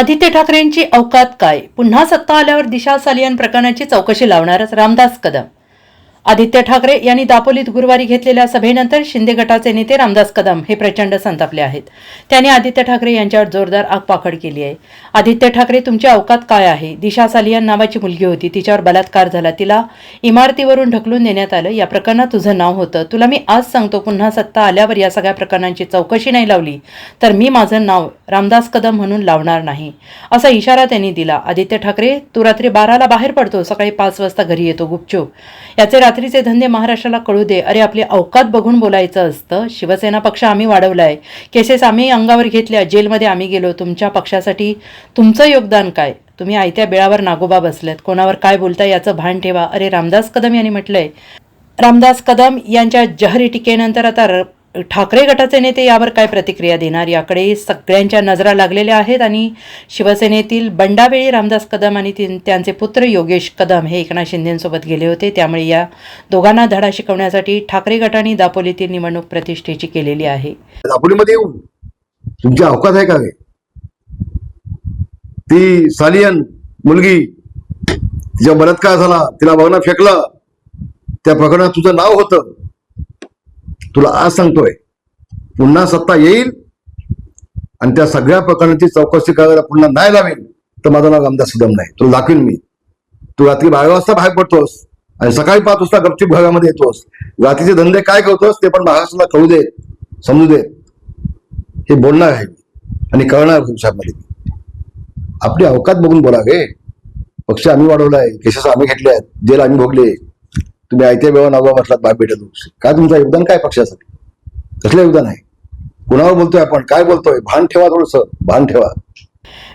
आदित्य ठाकरेंची अवकात काय? पुन्हा सत्ता आल्यावर दिशा सालियन प्रकरणाची चौकशी लावणारच रामदास कदम. आदित्य ठाकरे यांनी दापोलीत गुरुवारी घेतलेल्या सभेनंतर शिंदे गटाचे नेते रामदास कदम हे प्रचंड संतापले आहेत. त्यांनी आदित्य ठाकरे यांच्यावर जोरदार आगपाखड केली आहे. आदित्य ठाकरे तुमची अवकात काय आहे? दिशा सालियन नावाची मुलगी होती. तिच्यावर बलात्कार झाला. तिला इमारतीवरून ढकलून देण्यात आलं. या प्रकरणात तुझं नाव होतं. तुला मी आज सांगतो. पुन्हा सत्ता आल्यावर या सगळ्या प्रकरणांची चौकशी नाही लावली तर मी माझं नाव रामदास कदम म्हणून लावणार नाही. असा इशारा त्यांनी दिला. आदित्य ठाकरे तू रात्री बाराला बाहेर पडतो. सकाळी पाच वाजता घरी येतो. गुपचूप. याचे रात्रीचे धंदे महाराष्ट्राला कळू दे. अरे आपली अवकात बघून बोलायचं असतं. शिवसेना पक्ष आम्ही वाढवलाय. केसेस आम्ही अंगावर घेतल्या. जेलमध्ये आम्ही गेलो. तुमच्या पक्षासाठी तुमचं योगदान काय? तुम्ही आयत्या बिळावर नागोबा बसलेत. कोणावर काय बोलताय याचं भान ठेवा. अरे रामदास कदम यांनी म्हटलंय. रामदास कदम यांच्या जहरी टीकेनंतर आता ठाकरे गटाचे नेते यावर काय प्रतिक्रिया देणार? याकडे सगळ्यांच्या नजरा लागलेल्या आहेत आणि शिवसेनेतील बंडावेळी रामदास कदम आणि त्यांचे पुत्र योगेश कदम हे एकनाथ शिंदेंसोबत गेले होते. त्यामुळे या दोघांना धडा शिकवण्यासाठी ठाकरे गटाने दापोलीतील निवडणूक प्रतिष्ठेची केलेली आहे. दापोलीमध्ये येऊन तुमची अवकाश आहे का रे? ती सालियन मुलगी तिच्या बलात्कार झाला तिला बघणं फेकलं त्या प्रकरणात तुझं नाव होतं. तुला आज सांगतोय. पुन्हा सत्ता येईल आणि त्या सगळ्या प्रकरणाची चौकशी करायला पुन्हा नाही लावेल. तर माझं नाव रामदास सुदम नाही तुला दाखवीन मी. तू रात्री बारा वाजता बाहेर पडतोस आणि सकाळी पाच वाजता गपचूप भागामध्ये येतोस. रात्रीचे धंदे काय करतोस ते पण महाराष्ट्राला कळू दे समजू दे हे बोलणार आहे आणि कळणार भविष्यामध्ये आपली अवकात बघून बोला गे पक्ष आम्ही वाढवलाय केसेस आम्ही घेतले आहेत जेल आम्ही भोगले. तुम्ही आयत्या वेळा नावा म्हटलात बाहेर भेटत काय तुमचं योगदान काय पक्षासाठी? कसलं योगदान आहे? कुणावर बोलतोय आपण? काय बोलतोय? भान ठेवा थोडस. भान ठेवा.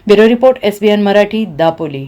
Bureau report S B N Marathi Dapoli.